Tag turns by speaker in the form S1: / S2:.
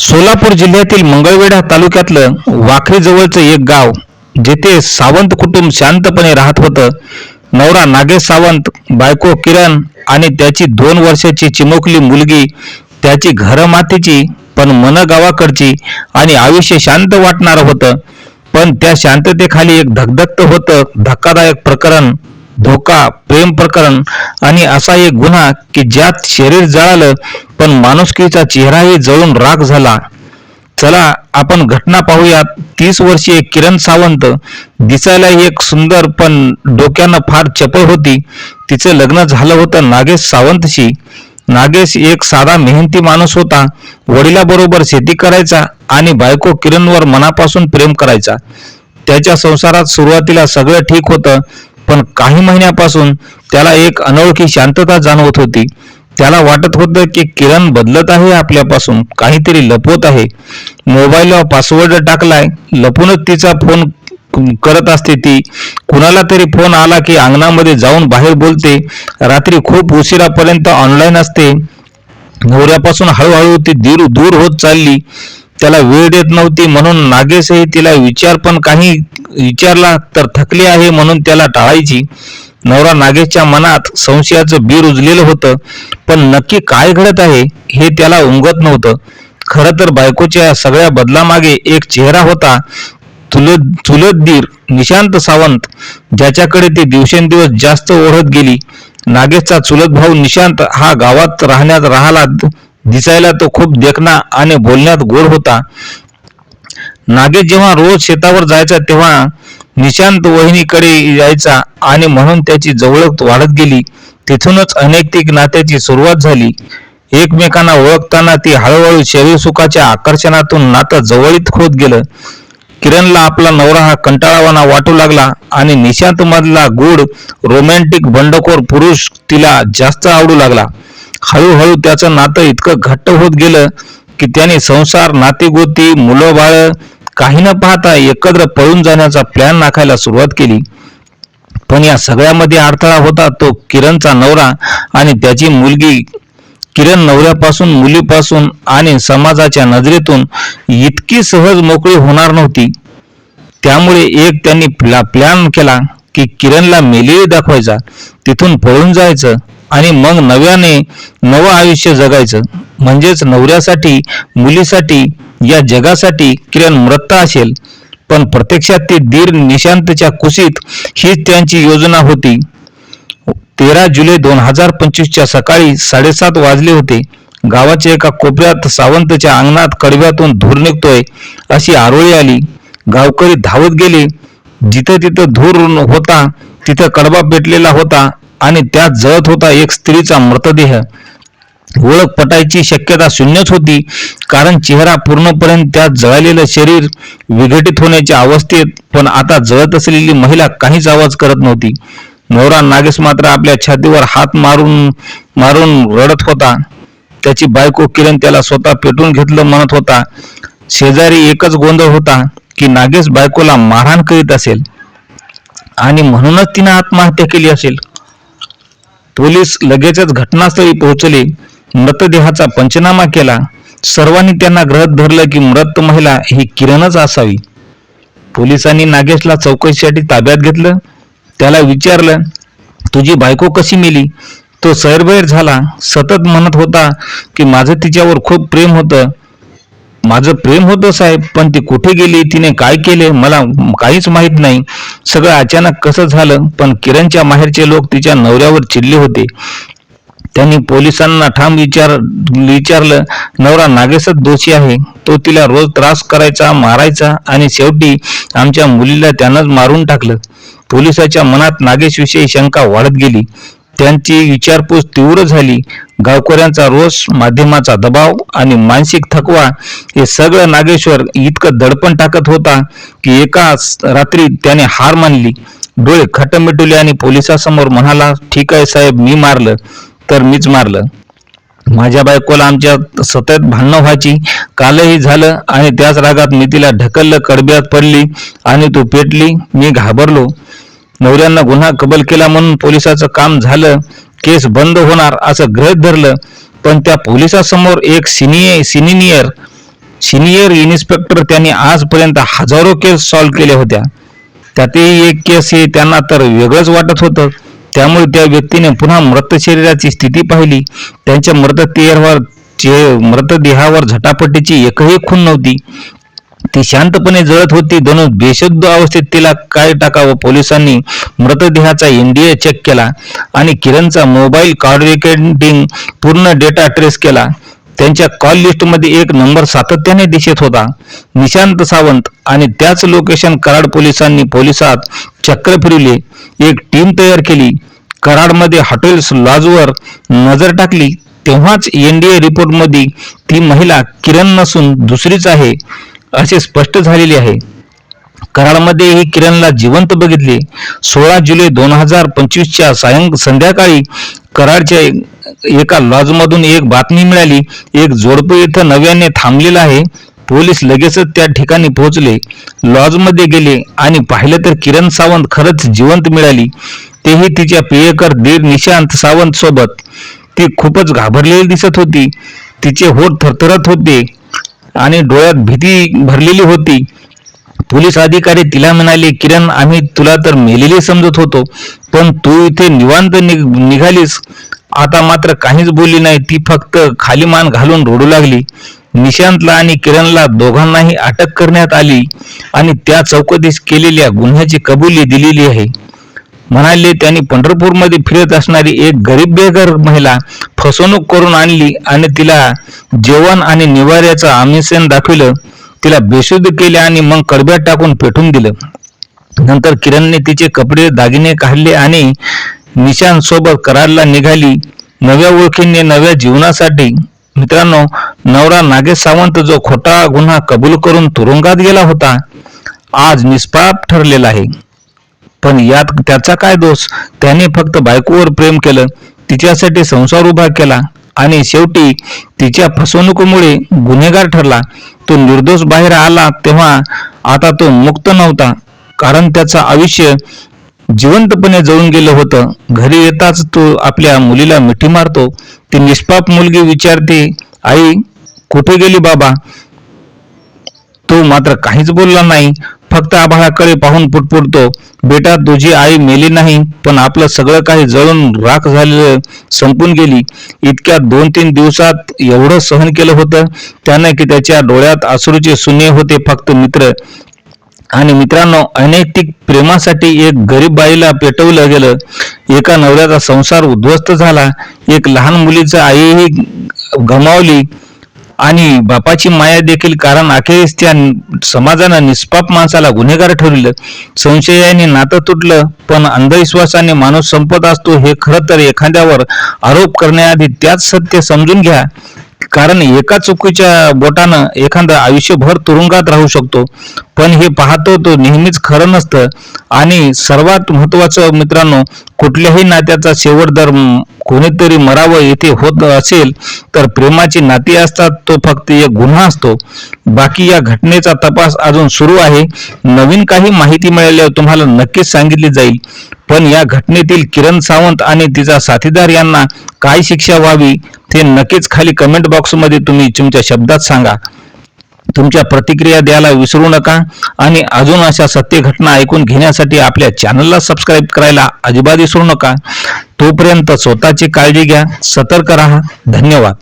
S1: सोलापूर जिल्ह्यातील मंगळवेढा तालुक्यातलं वाखरीजवळचं एक गाव जेथे सावंत कुटुंब शांतपणे राहत होतं. नवरा नागेश सावंत बायको किरण आणि त्याची दोन वर्षाची चिमुकली मुलगी त्याची घरमातीची पण मन गावाकडची आणि आयुष्य शांत वाटणारं होतं. पण त्या शांततेखाली एक धगधगत होतं धक्कादायक प्रकरण. धोका प्रेम प्रकरण आणि असा एक गुन्हा की ज्यात शरीर जळालं पण माणुसकीचा चेहराही जळून राख झाला. चला आपण घटना पाहूयात. तीस वर्षीय किरण सावंत दिसायला एक सुंदर पण डोक्यानं फार चपळ होती. तिचं लग्न झालं होतं नागेश सावंतशी. नागेश एक साधा मेहनती माणूस होता. वडिलाबरोबर शेती करायचा आणि बायको किरणवर मनापासून प्रेम करायचा. त्याच्या संसारात सुरुवातीला सगळं ठीक होतं पण काही महिन्यापासून त्याला एक अनोळखी शांतता जाणवत होती. त्याला वाटत होतं की किरण बदलत आहे आपल्यापासून काहीतरी लपवत आहे. मोबाईलवर पासवर्ड टाकलाय लपूनच तिचा फोन करत असते ती. कुणाला तरी फोन आला की अंगणामध्ये जाऊन बाहेर बोलते. रात्री खूप उशिरापर्यंत ऑनलाईन असते. नवऱ्यापासून हळूहळू ती दूर दूर होत चालली. त्याला वेळ देत नव्हती म्हणून नागेशही तिला विचार पण काही विचारला तर थकली आहे म्हणून त्याला टाळायची. नवरा नागेशच्या मनात संशयाचं बीर उजलेलं होतं पण नक्की काय घडत आहे हे त्याला उमगत नव्हतं. खरं तर बायकोच्या सगळ्या बदलामागे एक चेहरा होता चुलत चुलतदीर निशांत सावंत ज्याच्याकडे ती दिवसेंदिवस जास्त ओढत गेली. नागेशचा चुलत भाऊ निशांत हा गावात राहण्यात राहला दिसायला तो खूप देखणा आणि बोलण्यात गोड होता. नागे जेव्हा रोज शेतावर जायचा तेव्हा निशांत वहिनीकडे यायचा आणि म्हणून त्याची जवळक वाढत गेली. तिथूनच अनैतिक नात्याची सुरुवात झाली. एकमेकांना ओळखताना ती हळूहळू शरीर सुखाच्या आकर्षणातून नातं जवळीत होत गेलं. किरणला आपला नवरा हा कंटाळावाना वाटू लागला आणि निशांत मधला गुड रोमॅन्टिक बंडखोर पुरुष तिला जास्त आवडू लागला. हळूहळू त्याचं नातं इतकं घट्ट होत गेलं की त्याने संसार नातेगोती मुलं बाळ काही न पाहता एकत्र पळून जाण्याचा प्लॅन नाखायला सुरुवात केली. पण या सगळ्यामध्ये अडथळा होता तो किरणचा नवरा आणि त्याची मुलगी. किरण नवऱ्यापासून मुलीपासून आणि समाजाच्या नजरेतून इतकी सहज मोकळी होणार नव्हती. त्यामुळे एक त्यांनी प्लॅन केला की किरणला मेलेली दाखवायचा. तिथून पळून जायचं. आणि मग नव्याने नवं आयुष्य जगायचं. म्हणजेच नवऱ्यासाठी मुलीसाठी या जगासाठी किरण मृत असेल. पण प्रत्यक्षात ती दीर निशांतच्या कुशीत हीच त्यांची योजना होती. तेरा जुलै दोन हजार पंचवीसच्या सकाळी साडेसात वाजले होते. गावाच्या एका कोपऱ्यात सावंतच्या अंगणात कडव्यातून धूर निघतोय अशी आरोळी आली. गावकरी धावत गेले. जिथं तिथं धूर होता तिथं कडबा पेटलेला होता. आणि त्यात जळत होता एक स्त्रीचा मृतदेह. ओळख पटायची शक्यता शून्यच होती कारण चेहरा पूर्णपर्यंत त्यात जळालेलं शरीर विघटित होण्याच्या अवस्थेत पण आता जळत असलेली महिला काहीच आवाज करत नव्हती. नवरा नागेश मात्र आपल्या छातीवर हात मारून मारून रडत होता. त्याची बायको किरण त्याला स्वतः पेटून घेतलं म्हणत होता. शेजारी एकच गोंधळ होता की नागेश बायकोला मारहाण करीत असेल. आणि म्हणूनच तिनं आत्महत्या केली असेल. पोलीस लगेचच घटनास्थळी पोहोचले. मृतदेहाचा पंचनामा केला. सर्वांनी त्यांना ग्रहत धरलं की मृत महिला ही किरणच असावी. पोलिसांनी नागेशला चौकशीसाठी ताब्यात घेतलं. त्याला विचारलं तुझी बायको कशी मेली? तो सैरबैर झाला. सतत म्हणत होता की माझं तिच्यावर खूप प्रेम होतं. माझं प्रेम होतं साहेब पण ती कुठे गेली तिने काय केले मला काहीच माहीत नाही. सगळं अचानक कसं झालं पण किरणच्या माहेरचे लोक तिच्या नवऱ्यावर चिडले होते. त्यांनी पोलिसांना ठाम विचार विचारलं नवरा नागेशच दोषी आहे. तो तिला रोज त्रास करायचा मारायचा आणि शेवटी आमच्या मुलीला त्यानंच मारून टाकलं. पोलिसाच्या मनात नागेशविषयी शंका वाढत गेली. त्यांची विचारपूस तीव्र झाली. गावकऱ्यांचा रोष माध्यमाचा दबाव आणि मानसिक थकवा हे सगळं नागेश्वर इतकं दडपण टाकत होता की एका रात्री त्याने हार मानली. डोळे खट मिटवले आणि पोलिसासमोर म्हणाला ठीक आहे साहेब मी मारलं तर मीच मारलं. माझ्या बायकोला आमच्या सतत भांडणं व्हायची. कालही झालं आणि त्याच रागात मी तिला ढकललं कडब्यात पडली आणि तू पेटली. मी घाबरलो. नवऱ्यांना गुन्हा कबल केला म्हणून पोलिसाचं काम झालं केस बंद होणार असं गृहीत धरलं पण त्या पोलिसासमोर एक सिनियर सिनियर सिनियर इन्स्पेक्टर त्यांनी आजपर्यंत हजारो केस सॉल्व्ह केल्या होत्या. त्यातही एक केस हे त्यांना तर वेगळंच वाटत होतं. त्यामुळे त्या व्यक्तीने पुन्हा मृत शरीराची स्थिती पाहिली. त्यांच्या मृतदेहावर मृतदेहावर झटापटीची एकही खून नव्हती. ती शांतपणे जळत होती. दोन बेशुद्ध अवस्थेत तिला काय टाकावं पोलिसांनी मृतदेहाचा एनडीए चेक केला आणि किरणचा मोबाईल कॉल रेकॉर्डिंग पूर्ण डेटा ट्रेस केला. त्यांच्या कॉल लिस्टमध्ये एक नंबर सातत्याने दिसत होता. निशांत सावंत आणि त्याच लोकेशन कराड पोलिसांनी पोलिसात चक्र फिरवले. एक टीम तयार केली. कराडमध्ये हॉटेल्स लॉजवर नजर टाकली. तेव्हाच एनडीए रिपोर्टमध्ये ती महिला किरण नसून दुसरीच आहे. असे स्पष्ट झालेले आहे. कराडमध्ये ही किरणला जिवंत बघितले. सोळा जुलै दोन हजार पंचवीसच्या सायं संध्याकाळी कराडच्या एका लॉजमधून एक बातमी मिळाली. एक जोडपं इथं नव्याने थांबलेलं आहे. पोलीस लगेचच त्या ठिकाणी पोहोचले. लॉजमध्ये गेले आणि पाहिलं तर किरण सावंत खरंच जिवंत मिळाली. तेही तिच्या पेयकर दीर निशांत सावंत सोबत. ती खूपच घाबरलेली दिसत होती. तिचे होठ थरथरत होते. आणि डोळ्यात भीती भरलेली होती. पोलीस अधिकारी तिला म्हणाले किरण आम्ही तुला तर मेलेली समजत होतो पण तू इथे निवांत निघ- निघालीस. आता मात्र काहीच बोलली नाही. ती फक्त खाली मान घालून रडू लागली. निशांतला आणि किरणला दोघांनाही अटक करण्यात आली आणि त्या चौकशीस केलेल्या गुन्ह्याची कबुली दिलेली आहे. म्हणाले त्यांनी पंढरपूरमध्ये फिरत असणारी एक गरीब बेघर महिला फसवणूक करून आणली आणि तिला जेवण आणि निवाऱ्याचं आमिषण दाखविलं. तिला बेशुद्ध केले आणि मग कडब्यात टाकून पेटून दिलं. नंतर किरणने तिचे कपडे दागिने काढले आणि निशांसोबत सोबत निघाली. नव्या ओळखीने नव्या जीवनासाठी मित्रांनो नवरा नागेश सावंत जो खोटा गुन्हा कबूल करून तुरुंगात गेला होता आज निष्पाप ठरलेला आहे. पण यात त्याचा काय दोष? त्याने फक्त बायकोवर प्रेम केलं तिच्यासाठी संसार उभा केला आणि शेवटी तिच्या फसवणुकीमुळे गुन्हेगार ठरला. तो निर्दोष बाहेर आला तेव्हा आता तो मुक्त नव्हता कारण त्याचं आयुष्य जिवंतपणे जळून गेलं होतं. घरी येताच तो आपल्या मुलीला मिठी मारतो. ती निष्पाप मुलगी विचारते आई कुठे गेली बाबा? तो मात्र काहीच बोलला नाही. फक्त आभाळाकडे पाहून पुटपुटतो. बेटा तुझी आई मेली नाही पण आपलं सगळं काही जळून राख झालेलं संपून गेली. इतक्या दोन तीन दिवसात एवढं सहन केलं होतं. त्यानं की त्याच्या डोळ्यात आसरूचे सुने होते फक्त मित्र. आणि मित्रांनो अनैतिक प्रेमासाठी एक गरीब बाईला पेटवलं गेलं. एका नवऱ्याचा संसार उद्ध्वस्त झाला. एक लहान मुलीचं आईही गमावली. आणि बापाची माया देखील कारण अखेरीस त्या समाजानं निष्पाप माणसाला गुन्हेगार ठरविलं. संशयाने नातं तुटलं पण अंधविश्वासाने माणूस संपत असतो हे खरं तर एखाद्यावर आरोप करण्याआधी त्याच सत्य समजून घ्या. कारण एका चुकीच्या बोटानं एखादा आयुष्यभर तुरुंगात राहू शकतो. पण हे पाहतो तो नेहमीच खरं नसतं. आणि सर्वात महत्वाचं मित्रांनो कुठल्याही नात्याचा शेवट जर कोणीतरी मरावं येथे होत असेल तर प्रेमाची नाती असतात तो फक्त एक गुन्हा असतो. बाकी या घटनेचा तपास अजून सुरू आहे. नवीन काही माहिती मिळाल्यावर तुम्हाला नक्कीच सांगितली जाईल. पण या घटनेतील किरण सावंत आणि तिचा साथीदार यांना काय शिक्षा व्हावी ते नक्कीच खाली कमेंट बॉक्समध्ये तुम्ही तुमच्या शब्दात सांगा. तुमच्या प्रतिक्रिया द्यायला विसरू नका आणि अजून अशा सत्य घटना ऐकून घेण्यासाठी आपल्या चॅनलला सबस्क्राईब करायला अजिबात विसरू नका. तोपर्यंत स्वतःची काळजी घ्या सतर्क राहा. धन्यवाद.